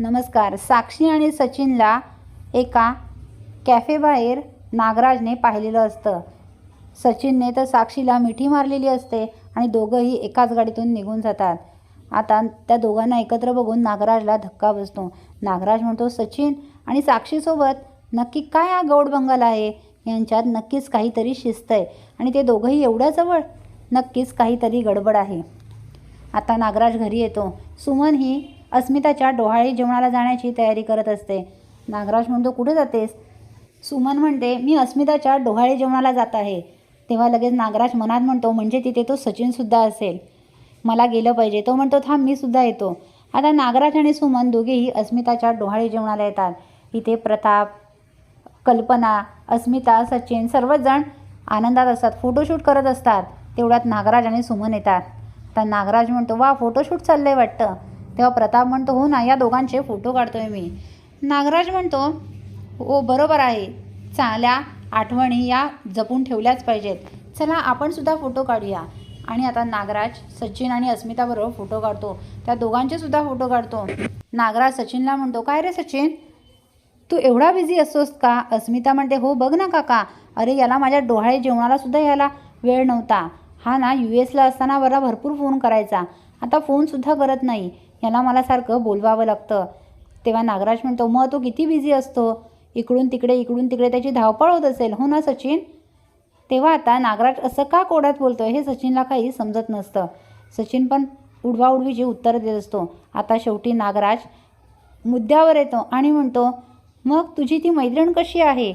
नमस्कार. साक्षी आणि सचिनला एका कॅफेबाहेर नागराजने पाहिलेलं असतं. सचिनने तर साक्षीला मिठी मारलेली असते आणि दोघंही एकाच गाडीतून निघून जातात. आता त्या दोघांना एकत्र बघून नागराजला धक्का बसतो. नागराज म्हणतो सचिन आणि साक्षीसोबत नक्की काय हा गौड बंगाल आहे? यांच्यात नक्कीच काहीतरी शिस्त आहे आणि ते दोघंही एवढ्या जवळ नक्कीच काहीतरी गडबड आहे. आता नागराज घरी येतो. सुमन ही अस्मिताच्या डोहाळी जेवणाला जाण्याची तयारी करत असते. नागराज म्हणतो कुठे जातेस? सुमन म्हणते मी अस्मिताच्या डोहाळी जेवणाला जात आहे. तेव्हा लगेच नागराज मनात म्हणतो म्हणजे तिथे तो सचिनसुद्धा असेल. मला गेलं पाहिजे. तो म्हणतो थांब मी सुद्धा येतो. आता नागराज आणि सुमन दोघेही अस्मिताच्या डोहाळी जेवणाला येतात. इथे प्रताप कल्पना अस्मिता सचिन सर्वच जण आनंदात असतात. फोटोशूट करत असतात. तेवढ्यात नागराज आणि सुमन येतात. तर नागराज म्हणतो वा फोटोशूट चाललंय वाटतं. तेव्हा प्रताप म्हणतो हो ना या दोघांचे फोटो काढतोय मी. नागराज म्हणतो हो बरोबर आहे. चांगल्या आठवणी या जपून ठेवल्याच पाहिजेत. चला आपण सुद्धा फोटो काढूया. आणि आता नागराज सचिन आणि अस्मिताबरोबर फोटो काढतो. त्या दोघांचे सुद्धा फोटो काढतो. नागराज सचिनला म्हणतो काय रे सचिन? तू एवढा बिझी असतोस का? अस्मिता म्हणते हो बघ ना काका. अरे याला माझ्या डोहाळे जेवणाला सुद्धा यायला वेळ नव्हता. हा ना यू एसला असताना बरा भरपूर फोन करायचा. आता फोनसुद्धा करत नाही. याला मला सारखं बोलवावं लागतं. तेव्हा नागराज म्हणतो मग तो किती बिझी असतो? इकडून तिकडे इकडून तिकडे त्याची धावपळ होत असेल हो ना सचिन? तेव्हा आता नागराज असं का कोड्यात बोलतो हे सचिनला काही समजत नसतं. सचिन पण उडवाउडवीची उत्तरं देत असतो. आता शेवटी नागराज मुद्द्यावर येतो आणि म्हणतो मग तुझी ती मैत्रीण कशी आहे?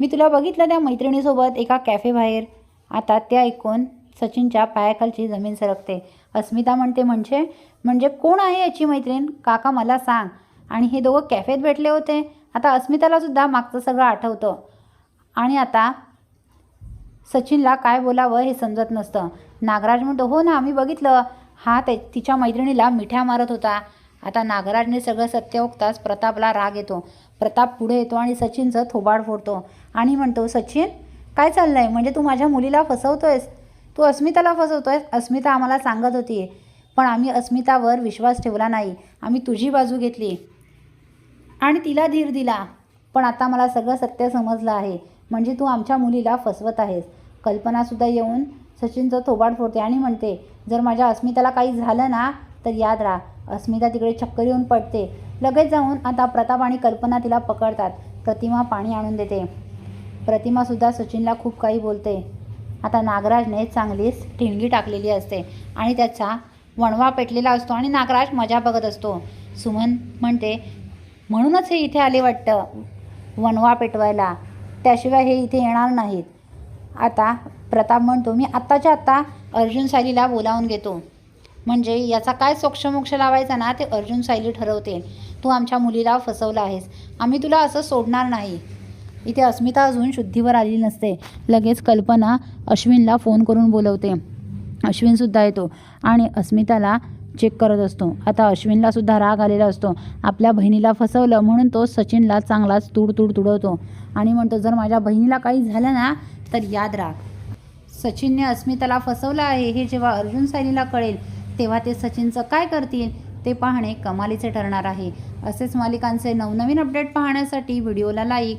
मी तुला बघितलं त्या मैत्रिणीसोबत एका कॅफेबाहेर आता ते ऐकून सचिनच्या पायाखालची जमीन सरकते. अस्मिता म्हणते म्हणजे? म्हणजे कोण आहे याची मैत्रीण? काका मला सांग. आणि हे दोघं कॅफेत भेटले होते. आता अस्मितालासुद्धा मागचं सगळं आठवतं. आणि आता सचिनला काय बोलावं हे समजत नसतं. नागराज म्हणतो हो ना आम्ही बघितलं. हा ते तिच्या मैत्रिणीला मिठ्या मारत होता. आता नागराजने सगळं सत्य ओकताच प्रतापला राग येतो. प्रताप पुढे येतो आणि सचिनचं थोबाड फोडतो. आणि म्हणतो सचिन काय चाललं आहे म्हणजे तू माझ्या मुलीला फसवतोयस. तू अस्मिताला फसवतो आहेस अस्मिता आम्हाला सांगत होती पण आम्ही अस्मितावर विश्वास ठेवला नाही. आम्ही तुझी बाजू घेतली. आणि तिला धीर दिला. पण आता मला सगळं सत्य समजलं आहे. म्हणजे तू आमच्या मुलीला फसवत आहेस. कल्पनासुद्धा येऊन सचिनचं थोबाड फोडते आणि म्हणते जर माझ्या अस्मिताला काही झालं ना तर याद राहा. अस्मिता तिकडे चक्कर येऊन पडते. लगेच जाऊन आता प्रताप आणि कल्पना तिला पकडतात. प्रतिमा पाणी आणून देते. प्रतिमासुद्धा सचिनला खूप काही बोलते. आता नागराजने चांगलीच ठिणगी टाकलेली असते आणि त्याचा वणवा पेटलेला असतो आणि नागराज मजा बघत असतो. सुमन म्हणते म्हणूनच हे इथे आले वाटतं वणवा पेटवायला. त्याशिवाय हे इथे येणार नाहीत. आता प्रताप म्हणतो मी आत्ताच्या आत्ता अर्जुन सायलीला बोलावून घेतो. म्हणजे याचा काय सोक्षमोक्ष लावायचा ना ते अर्जुन सायली ठरवते. तू आमच्या मुलीला फसवलं आहेस. आम्ही तुला असं सोडणार नाही. इथे अस्मिता अजून शुद्धीवर आलेली नसते. लगेच कल्पना अश्विनला फोन करून बोलवते. अश्विनसुद्धा येतो आणि अस्मिताला चेक करत असतो. आता अश्विनला सुद्धा राग आलेला असतो. आपल्या बहिणीला फसवलं म्हणून तो सचिनला चांगलाच तुड तुडवतो. आणि म्हणतो जर माझ्या बहिणीला काही झालं ना तर याद राख. सचिनने अस्मिताला फसवलं आहे हे जेव्हा अर्जुन सायलीला कळेल तेव्हा ते सचिनचं काय करतील ते पाहणे कमालीचे ठरणार आहे. असेच मालिकांचे नवनवीन अपडेट पाहण्यासाठी व्हिडिओला लाईक